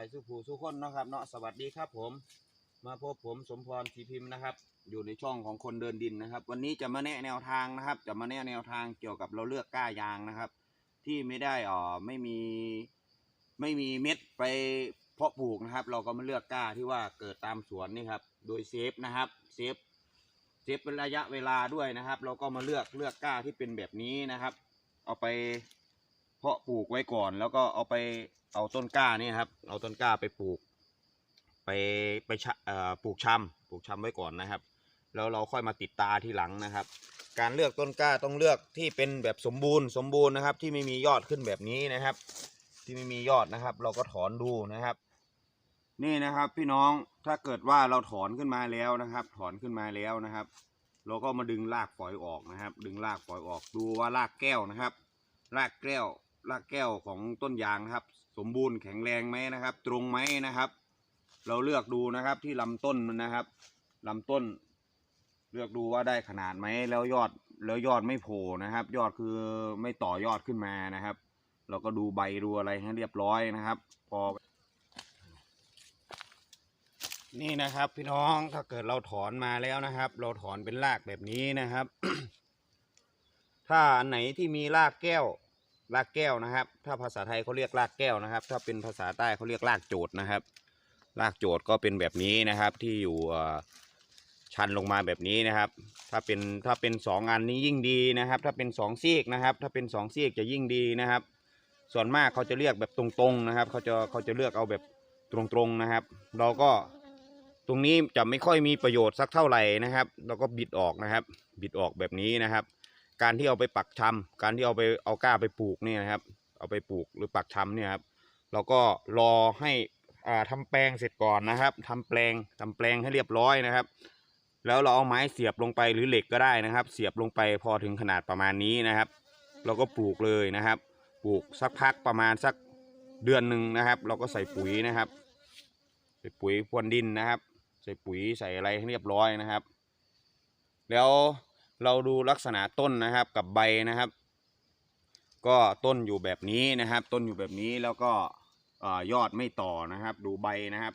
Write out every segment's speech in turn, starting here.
ายสุภูสุคนนะครับเนาะสวัสดีครับผม มาพบผมสมพรทีพิมพ์นะครับ อยู่ในช่องของคนเดินดินนะครับ วันนี้จะมาแนะแนวทางนะครับ จะมาแนะแนวทางเกี่ยวกับเราเลือกก้ายางนะครับ ที่ไม่ได้อ่อไม่มีไม่มีเม็ดไปเพาะปลูกนะครับ เราก็มาเลือกก้าที่ว่าเกิดตามสวนนี่ครับ โดยเซฟนะครับเซฟเซฟเป็นระยะเวลาด้วยนะครับ เราก็มาเลือกเลือกก้าที่เป็นแบบนี้นะครับ เอาไปเพาะปลูกไว้ก่อน แล้วก็เอาไป เอาต้นกล้านี่ครับเอาต้นกล้าไปปลูก ไปไปปลูกชำปลูกชำไว้ก่อนนะครับ แล้วเราค่อยมาติดตาทีหลังนะครับ การเลือกต้นกล้าต้องเลือกที่เป็นแบบสมบูรณ์สมบูรณ์นะครับ ที่ไม่มียอดขึ้นแบบนี้นะครับ ที่ไม่มียอดนะครับ เราก็ถอนดูนะครับ นี่นะครับพี่น้องถ้าเกิดว่าเราถอนขึ้นมาแล้วนะครับ ถอนขึ้นมาแล้วนะครับ เราก็มาดึงรากฝอยออกนะครับ ดึงรากฝอยออกดูว่ารากแก้วนะครับ รากแก้ว รากแก้วของต้นยางนะครับ สมบูรณ์แข็งแรงไหมนะครับ ตรงไหมนะครับ เราเลือกดูนะครับที่ลำต้นมันนะครับลำต้น เลือกดูว่าได้ขนาดไหมแล้วยอดแล้วยอดไม่โผล่นะครับ ยอดคือไม่ต่อยอดขึ้นมานะครับ เราก็ดูใบดูอะไรให้เรียบร้อยนะครับ พอ นี่นะครับพี่น้องถ้าเกิดเราถอนมาแล้วนะครับ เราถอนเป็นรากแบบนี้นะครับ ถ้าอันไหนที่มีรากแก้ว รากแก้วนะครับ ถ้าภาษาไทยเขาเรียกรากแก้วนะครับ ถ้าเป็นภาษาใต้เขาเรียกรากโจดนะครับ รากโจดก็เป็นแบบนี้นะครับ ที่อยู่ชันลงมาแบบนี้นะครับ ถ้าเป็นถ้าเป็นสองอันนี้ยิ่งดีนะครับ ถ้าเป็นสองซีกนะครับ ถ้าเป็นสองซีกจะยิ่งดีนะครับ ส่วนมากเขาจะเรียกแบบตรงๆนะครับ เขาจะเขาจะเลือกเอาแบบตรงๆนะครับ เราก็ตรงนี้จะไม่ค่อยมีประโยชน์สักเท่าไหร่นะครับ เราก็บิดออกนะครับ บิดออกแบบนี้นะครับ การที่เอาไปปักชำการที่เอาไปเอาก้าไปปลูกเนี่ยนะครับ เอาไปปลูกหรือปักชำเนี่ยครับเราก็รอให้อ่าทำแปลงเสร็จก่อนนะครับทำแปลงทำแปลงให้เรียบร้อยนะครับ แล้วเราเอาไม้เสียบลงไปหรือเหล็กก็ได้นะครับ เสียบลงไปพอถึงขนาดประมาณนี้นะครับ เราก็ปลูกเลยนะครับ ปลูกสักพักประมาณสักเดือนหนึ่งนะครับ เราก็ใส่ปุ๋ยนะครับ ใส่ปุ๋ยพรวนดินนะครับ ใส่ปุ๋ยใส่อะไรให้เรียบร้อยนะครับ แล้ว เราดูลักษณะต้นนะครับกับใบนะครับ ก็ต้นอยู่แบบนี้นะครับ ต้นอยู่แบบนี้แล้วก็ยอดไม่ต่อนะครับ ดูใบนะครับ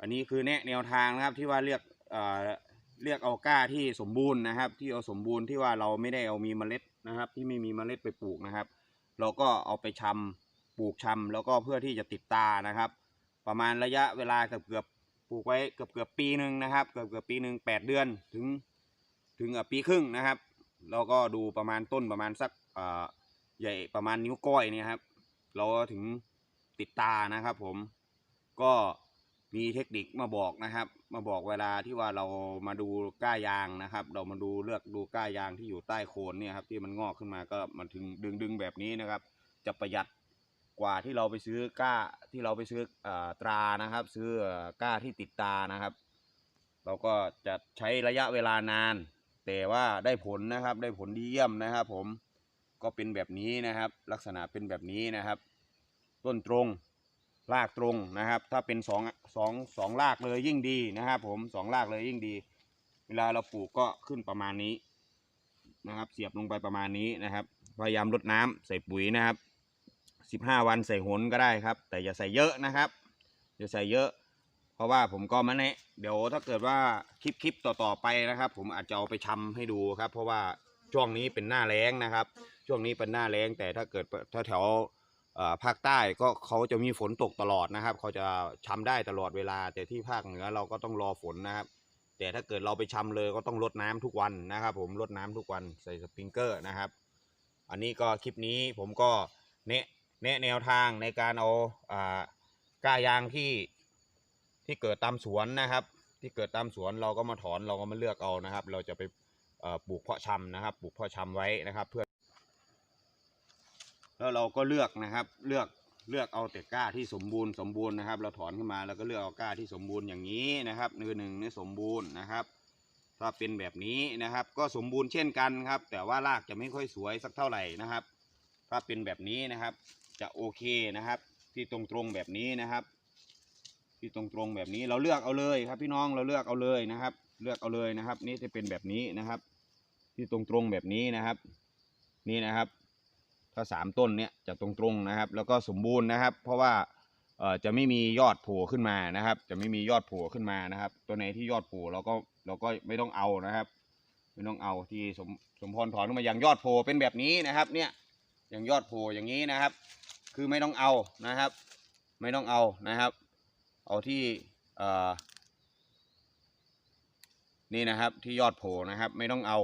อันนี้คือแนะแนวทางนะครับที่ว่าเลือกเอ่อเลือกเอาก้าที่สมบูรณ์นะครับ ที่เอาสมบูรณ์ที่ว่าเราไม่ได้เอามีเมล็ดนะครับ ที่ไม่มีเมล็ดไปปลูกนะครับ เราก็เอาไปชำปลูกชำแล้วก็เพื่อที่จะติดตานะครับ ประมาณระยะเวลาเกือบเกือบๆปลูกไว้เกือบเกือบๆปีหนึ่งนะครับ เกือบเกือบๆปีหนึ่งแปดเดือนถึง ถึงปีครึ่งนะครับ เราก็ดูประมาณต้นประมาณสักใหญ่ประมาณนิ้วก้อยเนี่ยครับ เราก็ถึงติดตานะครับ ผมก็มีเทคนิคมาบอกนะครับ มาบอกเวลาที่ว่าเรามาดูก้ายางนะครับ เรามาดูเลือกดูก้ายางที่อยู่ใต้โคนเนี่ยครับ ที่มันงอกขึ้นมาก็มันถึงดึงดึงแบบนี้นะครับ จะประหยัดกว่าที่เราไปซื้อก้าที่เราไปซื้ออตรานะครับ ซื้อก้าที่ติดตานะครับ เราก็จะใช้ระยะเวลานาน แต่ว่าได้ผลนะครับ ได้ผลดีเยี่ยมนะครับ ผมก็เป็นแบบนี้นะครับ ลักษณะเป็นแบบนี้นะครับ ต้นตรงรากตรงนะครับ ถ้าเป็นสองสองสองรากเลยยิ่งดีนะครับ ผมสองรากเลยยิ่งดี เวลาเราปลูกก็ขึ้นประมาณนี้นะครับ เสียบลงไปประมาณนี้นะครับ พยายามรดน้ำใส่ปุ๋ยนะครับสิบห้าวันใส่หนก็ได้ครับ แต่อย่าใส่เยอะนะครับอย่าใส่เยอะ เพราะว่าผมก็มาแนะเดี๋ยวถ้าเกิดว่าคลิปคลิปต่อๆไปนะครับ ผมอาจจะเอาไปชำให้ดูครับ เพราะว่าช่วงนี้เป็นหน้าแล้งนะครับ ช่วงนี้เป็นหน้าแล้ง แต่ถ้าเกิดถ้าแถวภาคใต้ก็เขาจะมีฝนตกตลอดนะครับ เขาจะชำได้ตลอดเวลา แต่ที่ภาคเหนือเราก็ต้องรอฝนนะครับ แต่ถ้าเกิดเราไปชำเลยก็ต้องรดน้ำทุกวันนะครับ ผมรดน้ำทุกวันใส่สปริงเกอร์นะครับ อันนี้ก็คลิปนี้ผมก็แนะแนะแนวทางในการเอาอ่าก้ายางที่ ที่เกิดตามสวนนะครับ ที่เกิดตามสวนเราก็มาถอนเราก็มาเลือกเอานะครับ เราจะไปปลูกเพาะชำนะครับ ปลูกเพาะชำไว้นะครับ เพื่อ แล้วเราก็เลือกนะครับ เลือกเลือกเอาแต่ก้าที่สมบูรณ์สมบูรณ์นะครับ เราถอนขึ้นมาแล้วก็เลือกเอาก้าที่สมบูรณ์อย่างนี้นะครับเนื้อหนึ่งนี่สมบูรณ์นะครับ ถ้าเป็นแบบนี้นะครับ ก็สมบูรณ์เช่นกันครับ แต่ว่ารากจะไม่ค่อยสวยสักเท่าไหร่นะครับ ถ้าเป็นแบบนี้นะครับ จะโอเคนะครับ ที่ตรงๆแบบนี้นะครับ ที่ตรงๆแบบนี้เราเลือกเอาเลยครับ พี่น้องเราเลือกเอาเลยนะครับ เลือกเอาเลยนะครับ นี่จะเป็นแบบนี้นะครับ ที่ตรงๆแบบนี้นะครับ นี่นะครับ ถ้าสามต้นเนี่ยจะตรงๆนะครับ แล้วก็สมบูรณ์นะครับ เพราะว่าเอ่อจะไม่มียอดโผล่ขึ้นมานะครับ จะไม่มียอดโผล่ขึ้นมานะครับ ตัวไหนที่ยอดโผล่เราก็เราก็ไม่ต้องเอานะครับ ไม่ต้องเอาที่สมสมพรถอนขึ้นมาอย่างยอดโผล่เป็นแบบนี้นะครับ เนี่ยอย่างยอดโผล่อย่างนี้นะครับ คือไม่ต้องเอานะครับ ไม่ต้องเอานะครับ เอาที่นี่นะครับที่ยอดโผล่นะครับ ไม่ต้องเอา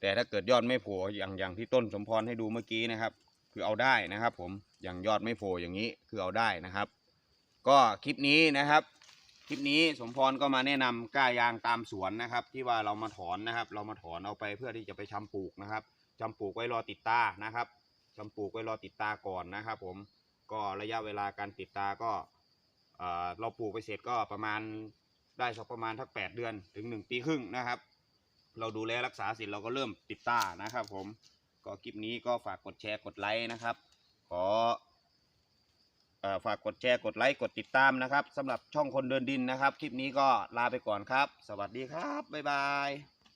แต่ถ้าเกิดยอดไม่โผล่อย่างอย่างที่ต้นสมพรให้ดูเมื่อกี้นะครับ คือเอาได้นะครับ ผมอย่างยอดไม่โผล่อย่างนี้คือเอาได้นะครับ ก็คลิปนี้นะครับ คลิปนี้สมพรก็มาแนะนำก้ายางตามสวนนะครับ ที่ว่าเรามาถอนนะครับ เรามาถอนเอาไปเพื่อที่จะไปชำปลูกนะครับชำปลูกไว้รอติดตานะครับชำปลูกไว้รอติดตาก่อนนะครับ ผมก็ระยะเวลาการติดตาก็ เราปลูกไปเสร็จก็ประมาณได้สักประมาณทักแปดเดือนถึงหนึ่งปีครึ่งนะครับ เราดูแลรักษาเสร็จเราก็เริ่มติดตานะครับ ผมก็คลิปนี้ก็ฝากกดแชร์กดไลค์นะครับ ขอฝากกดแชร์กดไลค์กดติดตามนะครับสำหรับช่องคนเดินดินนะครับ คลิปนี้ก็ลาไปก่อนครับ สวัสดีครับ บ๊ายบาย